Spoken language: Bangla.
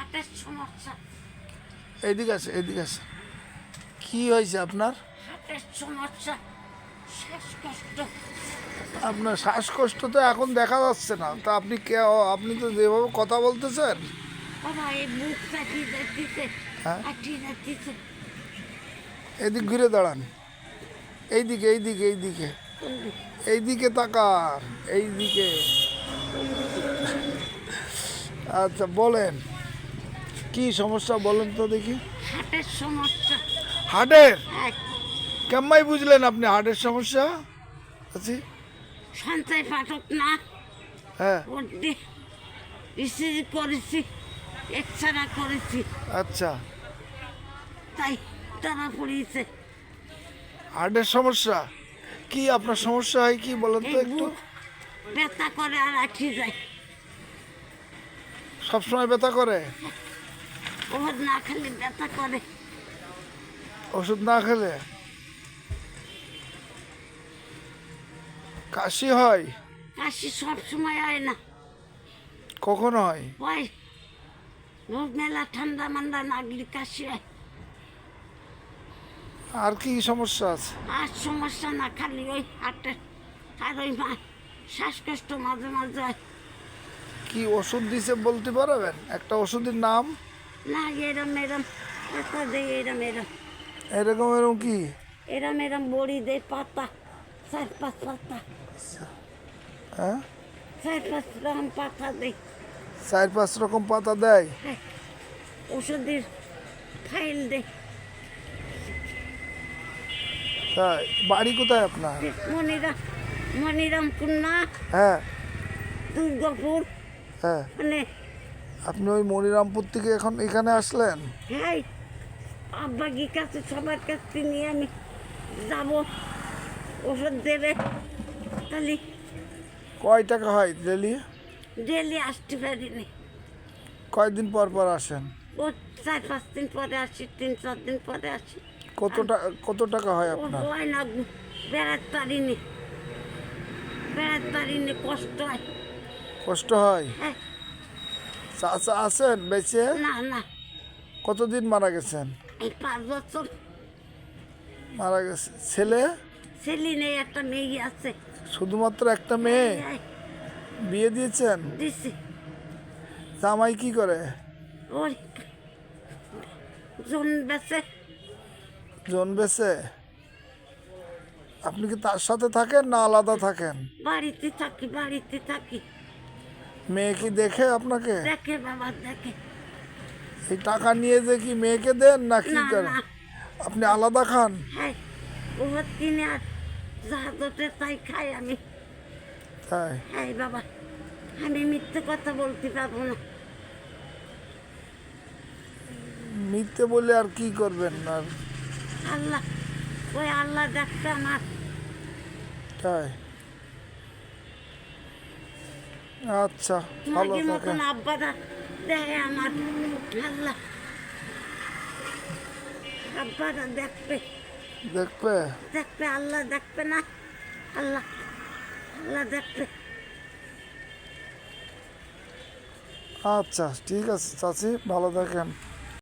হাটের সমস্যা এইদিকে আছে এইদিকে আছে। কি হয়েছে আপনার? হাটের সমস্যা শ্বাসকষ্ট। আপনার শ্বাসকষ্ট তো এখন দেখা যাচ্ছে না। তা আপনি কে আপনি তো যেভাবে কথা বলতেছেন। হ্যাঁ? এদিক ঘুরে দাঁড়ান। এইদিকে এইদিকে এইদিকে। এইদিকে তাকান এইদিকে। আচ্ছা বলেন। কি সমস্যা বলেন তো দেখি। হাটের সমস্যা। হার্টের হ্যাঁ কেমন বুঝলেন আপনি হার্টের সমস্যা? আছি। সঞ্চয় পাঠক না। হ্যাঁ। রিসিভ করেছি এক্সরা করেছি। আচ্ছা। তাই তারা পড়িয়েছে। হার্টের সমস্যা? কি আপনার সমস্যা হয় কি বলেন তো একটু? ব্যথা করে আর আঠি যায়। সবসময় ব্যথা করে? ওর না খেলে ব্যথা করে। ওষুধ না খেলে? কাশি হয়? কাশি সব সময় হয় না। কখন হয়? ওই রোদ মেলা ঠান্ডা মান্ডা লাগলে কাশি হয়। আর কি সমস্যা আছে? আর সমস্যা না খালি ওই হাটের আর ওই মা শ্বাসকষ্ট মাঝে মাঝে হয়। কি ওষুধ দিছে বলতে পারবেন? একটা ওষুধের নাম? না এরম এরম এরম এরম। এরকম এরকম কি? এরম এরম বড়ি দেয় পাতা চার পাঁচ পাতা। হ্যাঁ? চার পাঁচ রকম পাতা দেয়। চার পাঁচ রকম পাতা দেয়? হ্যাঁ ওষুধের ফাইল দেয়। তাই বাড়ি কোথায় আপনার? মনিরাম মনিরাম কুন্না হ্যাঁ। দুর্গাপুর। হ্যাঁ। মানে আপনি ওই মনিরামপুর থেকে এখন এখানে আসলেন? হ্যাঁ আব্বাগির কাছে সবার কাছে নিয়ে আমি যাব। ওষুধ দেবে। তাহলে কয় টাকা হয় ডেলি? ডেলি আসতে পারিনি। কয়দিন পর পর আসেন? ও চার পাঁচ দিন পরে আসি তিন চার দিন পরে আসি। কত টাকা কত টাকা হয় আপনার? হয় না বেড়াতে পারিনি। বেড়াতে পারিনি কষ্ট হয়। কষ্ট হয়? হ্যাঁ। চাচা আছেন বেঁচে? না না। কতদিন মারা গেছেন? এই পাঁচ বছর। মারা গেছে। ছেলে? ছেলে নেই একটা মেয়ে আছে। শুধুমাত্র একটা মেয়ে? বিয়ে দিয়েছেন? দিছি। জামাই কি করে? ওই জন বেছে জন বেছে আপনি কি তার সাথে থাকেন না আলাদা থাকেন? বাড়িতে থাকি বাড়িতে থাকি। মেয়ে কি দেখে আপনাকে? দেখে বাবা দেখে। এই টাকা নিয়ে যে কি মেয়েকে দেন না কি করেন? আপনি আলাদা খান? হ্যাঁ ও কিনে আর যা দোটে তাই খাই আমি। তাই? হ্যাঁ বাবা আমি মিথ্যে কথা বলতে পারব না। মিথ্যে বলে আর কি করবেন আর? আল্লাহ ওই আল্লাহ দেখতে আমার। তাই? আচ্ছা ভালো থাকেন আব্বারা দেখে আমার আল্লাহ। আব্বারা দেখবে। দেখবে? দেখবে আল্লাহ দেখবে না? আল্লাহ আল্লাহ দেখবে। আচ্ছা ঠিক আছে চাচি ভালো থাকেন।